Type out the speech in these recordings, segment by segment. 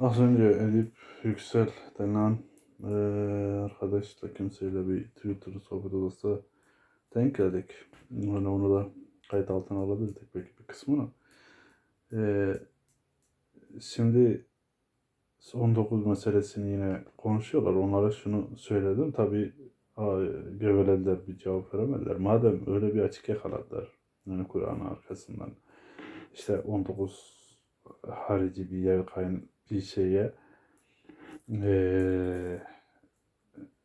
Az önce Edip Yüksel denen eee arkadaşla kimseyle bir Twitter sohbet odası denk geldik. Yani onu da kayıt altına alabilirdik belki bir kısmını. Eee, şimdi 19 meselesini yine konuşuyorlar. Onlara şunu söyledim. Tabii a- gevelediler bir cevap veremediler. Madem öyle bir açık yakaladılar. Yani Kur'an'ın arkasından işte 19 harici bir yer bir şeye eee,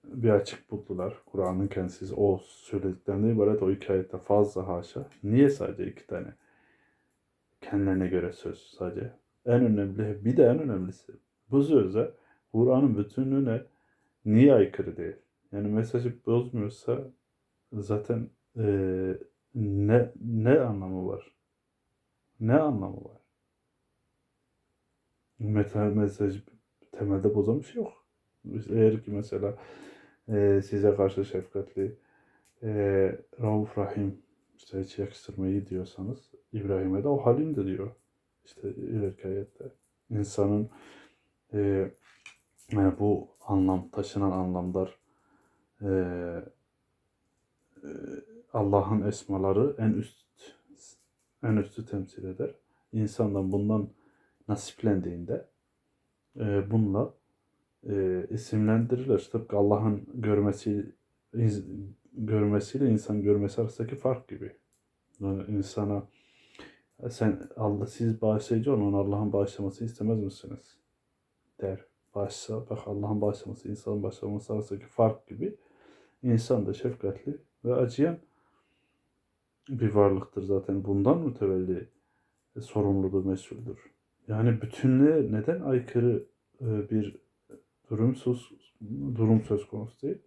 bir açık buldular. Kur'an'ın kendisi o söylediklerinden ibaret o iki fazla haşa. Niye sadece iki tane? Kendilerine göre söz sadece. En önemli, bir de en önemlisi bu söze Kur'an'ın bütünlüğüne niye aykırı değil? Yani mesajı bozmuyorsa zaten eee, ne ne anlamı var? Ne anlamı var? Meta mesajı temelde bozan bir şey yok. Eğer ki mesela eee, size karşı şefkatli, eee Rauf Rahim işte yakıştırmayı diyorsanız İbrahim'e de o halim de diyor. İşte ileriki ayette. İnsanın eee, yani bu anlam, taşınan anlamlar eee, eee, Allah'ın esmaları en üst en üstü temsil eder. İnsandan bundan nasiplendiğinde eee, bununla eee, isimlendirilir. Tıpkı Allah'ın görmesi iz- görmesiyle insan görmesi arasındaki fark gibi. Yani insana sen Allah siz bağışlayıcı olun Allah'ın bağışlamasını istemez misiniz? der. Bağışla, bak Allah'ın bağışlaması, insanın bağışlaması arasındaki fark gibi insan da şefkatli ve acıyan bir varlıktır zaten. Bundan mütevelli e, sorumludur, mesuldür. Yani bütünlüğe neden aykırı e, bir durum söz, durum söz konusu değil?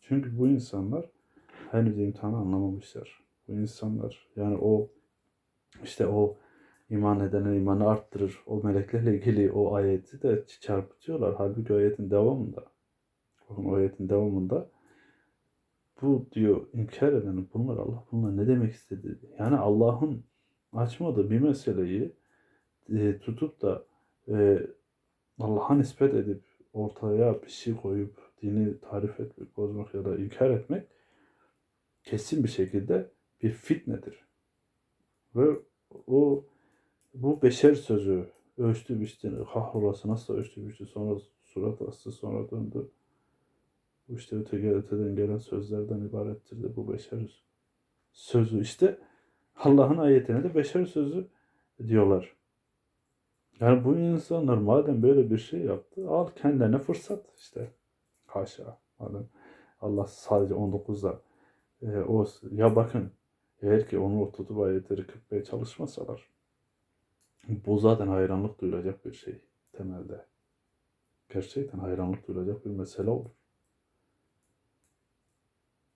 Çünkü bu insanlar henüz imtihanı anlamamışlar. Bu insanlar yani o işte o iman edene imanı arttırır. O meleklerle ilgili o ayeti de çarpıtıyorlar. Halbuki ayetin devamında. Bakın ayetin devamında bu diyor inkar eden bunlar Allah bunlar ne demek istedi? Yani Allah'ın açmadığı bir meseleyi e, tutup da e, Allah'a nispet edip ortaya bir şey koyup dini tarif etmek, bozmak ya da inkar etmek kesin bir şekilde bir fitnedir. Ve o bu beşer sözü ölçtü biçti, kahrolası nasıl ölçtü biçti, sonra surat astı, sonra döndü. İşte öteki öteden gelen sözlerden ibarettir de bu beşer sözü işte Allah'ın ayetine de beşer sözü diyorlar. Yani bu insanlar madem böyle bir şey yaptı, al kendine fırsat işte. Haşa. Madem Allah sadece 19'da e, o ya bakın eğer ki onu tutup ayetleri kırpmaya çalışmasalar bu zaten hayranlık duyulacak bir şey temelde. Gerçekten hayranlık duyulacak bir mesele olur.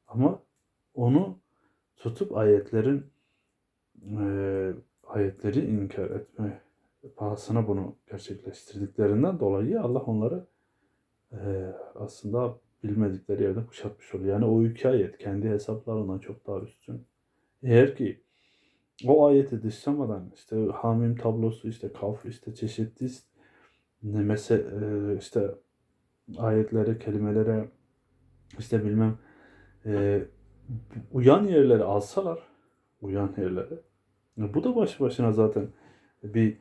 Ama onu tutup ayetlerin e, ayetleri inkar etme pahasına bunu gerçekleştirdiklerinden dolayı Allah onları e, aslında bilmedikleri yerde kuşatmış oluyor. Yani o iki ayet kendi hesaplarından çok daha üstün. Eğer ki o ayeti dışlamadan işte Hamim tablosu işte kaf işte çeşitli ne mese işte ayetlere kelimelere işte bilmem e, uyan yerleri alsalar uyan yerleri bu da baş başına zaten bir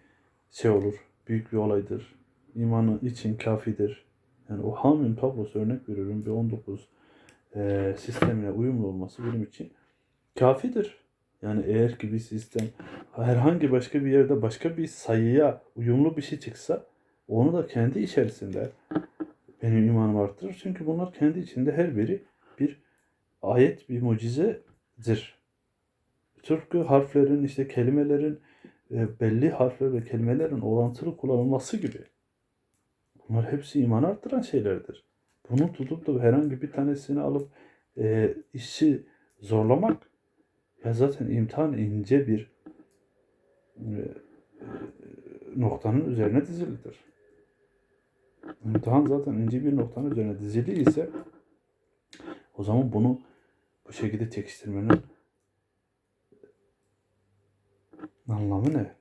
şey olur büyük bir olaydır imanı için kafidir yani o Hamim tablosu örnek veriyorum bir 19 e, sistemine uyumlu olması benim için kafidir. Yani eğer ki bir sistem herhangi başka bir yerde başka bir sayıya uyumlu bir şey çıksa onu da kendi içerisinde benim imanımı arttırır. Çünkü bunlar kendi içinde her biri bir ayet, bir mucizedir. Tıpkı harflerin, işte kelimelerin, e, belli harfler ve kelimelerin orantılı kullanılması gibi. Bunlar hepsi iman arttıran şeylerdir. Bunu tutup da herhangi bir tanesini alıp e, işi zorlamak ya zaten imtihan ince bir e, e, noktanın üzerine dizilidir. İmtihan zaten ince bir noktanın üzerine dizili o zaman bunu bu şekilde çekiştirmenin anlamı ne?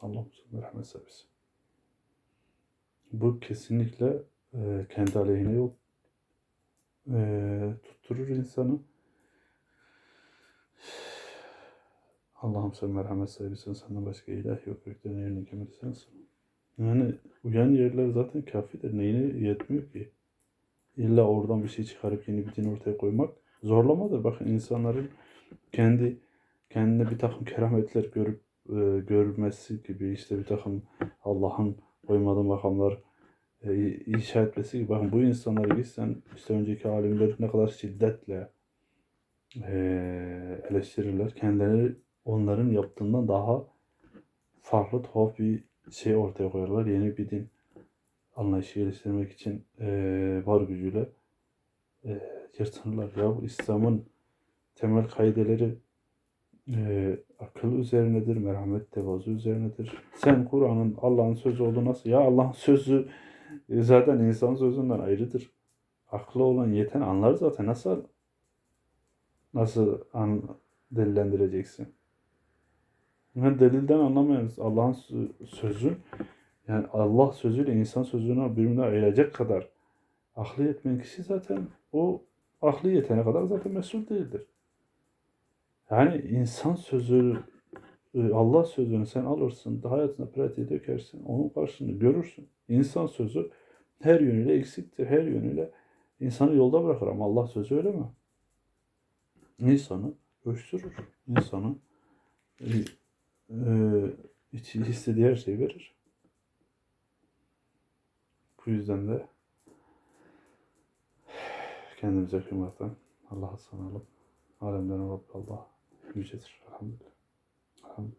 Sen merhamet servisi. Bu kesinlikle e, kendi aleyhine yol e, tutturur insanı. Allah'ım sen merhamet sahibisin. Senden başka ilah yok. Göklerin yerini kemeri. Yani uyan yerler zaten kafidir. Neyine yetmiyor ki? İlla oradan bir şey çıkarıp yeni bir din ortaya koymak zorlamadır. Bakın insanların kendi kendine bir takım kerametler görüp e, görmesi gibi işte bir takım Allah'ın koymadığı makamlar e, inşa etmesi gibi. Bakın bu insanları gitsen işte önceki alimler ne kadar şiddetle e, eleştirirler. Kendileri onların yaptığından daha farklı tuhaf bir şey ortaya koyarlar. Yeni bir din anlayışı geliştirmek için e, var gücüyle e, yırtınırlar. Ya bu İslam'ın temel kaideleri e, akıl üzerinedir, merhamet tevazu üzerinedir. Sen Kur'an'ın Allah'ın sözü olduğu nasıl? Ya Allah'ın sözü e, zaten insan sözünden ayrıdır. Aklı olan yeten anlar zaten. Nasıl nasıl an, delillendireceksin? Yani delilden anlamayız. Allah'ın sö- sözü yani Allah sözüyle insan sözünü birbirine ayıracak kadar aklı yetmeyen kişi zaten o aklı yetene kadar zaten mesul değildir. Yani insan sözü e, Allah sözünü sen alırsın, da hayatına pratiğe dökersin, onun karşılığını görürsün. İnsan sözü her yönüyle eksiktir, her yönüyle insanı yolda bırakır ama Allah sözü öyle mi? İnsanı ölçtürür, insanı e, e, istediği her şeyi verir. Bu yüzden de kendimize kıymaktan Allah'a sığınalım. Alemlerin Rabbi Allah yücedir. Elhamdülillah. Elhamdülillah.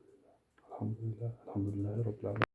Elhamdülillah. Elhamdülillah. Rabbil alemin.